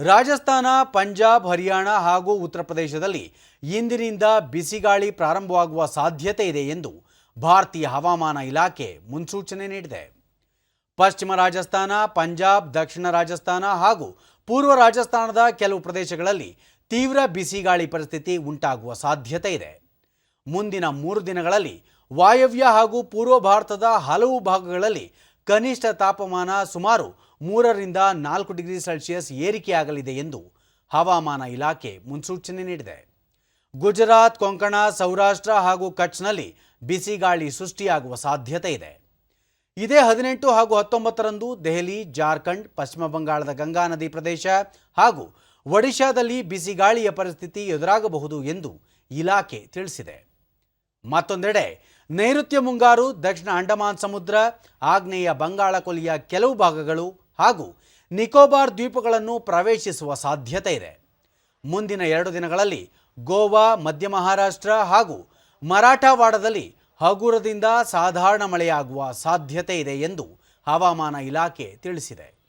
ರಾಜಸ್ಥಾನ, ಪಂಜಾಬ್, ಹರಿಯಾಣ ಹಾಗೂ ಉತ್ತರ ಪ್ರದೇಶದಲ್ಲಿ ಇಂದಿನಿಂದ ಬಿಸಿಗಾಳಿ ಪ್ರಾರಂಭವಾಗುವ ಸಾಧ್ಯತೆ ಇದೆ ಎಂದು ಭಾರತೀಯ ಹವಾಮಾನ ಇಲಾಖೆ ಮುನ್ಸೂಚನೆ ನೀಡಿದೆ. ಪಶ್ಚಿಮ ರಾಜಸ್ಥಾನ, ಪಂಜಾಬ್, ದಕ್ಷಿಣ ರಾಜಸ್ಥಾನ ಹಾಗೂ ಪೂರ್ವ ರಾಜಸ್ಥಾನದ ಕೆಲವು ಪ್ರದೇಶಗಳಲ್ಲಿ ತೀವ್ರ ಬಿಸಿಗಾಳಿ ಪರಿಸ್ಥಿತಿ ಉಂಟಾಗುವ ಸಾಧ್ಯತೆ ಇದೆ. ಮುಂದಿನ ಮೂರು ದಿನಗಳಲ್ಲಿ ವಾಯವ್ಯ ಹಾಗೂ ಪೂರ್ವ ಭಾರತದ ಹಲವು ಭಾಗಗಳಲ್ಲಿ ಕನಿಷ್ಠ ತಾಪಮಾನ ಸುಮಾರು ಮೂರರಿಂದ ನಾಲ್ಕು ಡಿಗ್ರಿ ಸೆಲ್ಸಿಯಸ್ ಏರಿಕೆಯಾಗಲಿದೆ ಎಂದು ಹವಾಮಾನ ಇಲಾಖೆ ಮುನ್ಸೂಚನೆ ನೀಡಿದೆ. ಗುಜರಾತ್, ಕೊಂಕಣ, ಸೌರಾಷ್ಟ್ರ ಹಾಗೂ ಕಚ್ನಲ್ಲಿ ಬಿಸಿಗಾಳಿ ಸೃಷ್ಟಿಯಾಗುವ ಸಾಧ್ಯತೆ ಇದೆ. ಇದೇ ಹದಿನೆಂಟು ಹಾಗೂ ಹತ್ತೊಂಬತ್ತರಂದು ದೆಹಲಿ, ಜಾರ್ಖಂಡ್, ಪಶ್ಚಿಮ ಬಂಗಾಳದ ಗಂಗಾ ನದಿ ಪ್ರದೇಶ ಹಾಗೂ ಒಡಿಶಾದಲ್ಲಿ ಬಿಸಿಗಾಳಿಯ ಪರಿಸ್ಥಿತಿ ಎದುರಾಗಬಹುದು ಎಂದು ಇಲಾಖೆ ತಿಳಿಸಿದೆ. ಮತ್ತೊಂದೆಡೆ, ನೈಋತ್ಯ ಮುಂಗಾರು, ದಕ್ಷಿಣ ಅಂಡಮಾನ್ ಸಮುದ್ರ, ಆಗ್ನೇಯ ಬಂಗಾಳ ಕೊಲ್ಲಿಯ ಕೆಲವು ಭಾಗಗಳು ಹಾಗೂ ನಿಕೋಬಾರ್ ದ್ವೀಪಗಳನ್ನು ಪ್ರವೇಶಿಸುವ ಸಾಧ್ಯತೆ ಇದೆ. ಮುಂದಿನ ಎರಡು ದಿನಗಳಲ್ಲಿ ಗೋವಾ, ಮಧ್ಯ ಮಹಾರಾಷ್ಟ್ರ ಹಾಗೂ ಮರಾಠವಾಡದಲ್ಲಿ ಹಗುರದಿಂದ ಸಾಧಾರಣ ಮಳೆಯಾಗುವ ಸಾಧ್ಯತೆ ಇದೆ ಎಂದು ಹವಾಮಾನ ಇಲಾಖೆ ತಿಳಿಸಿದೆ.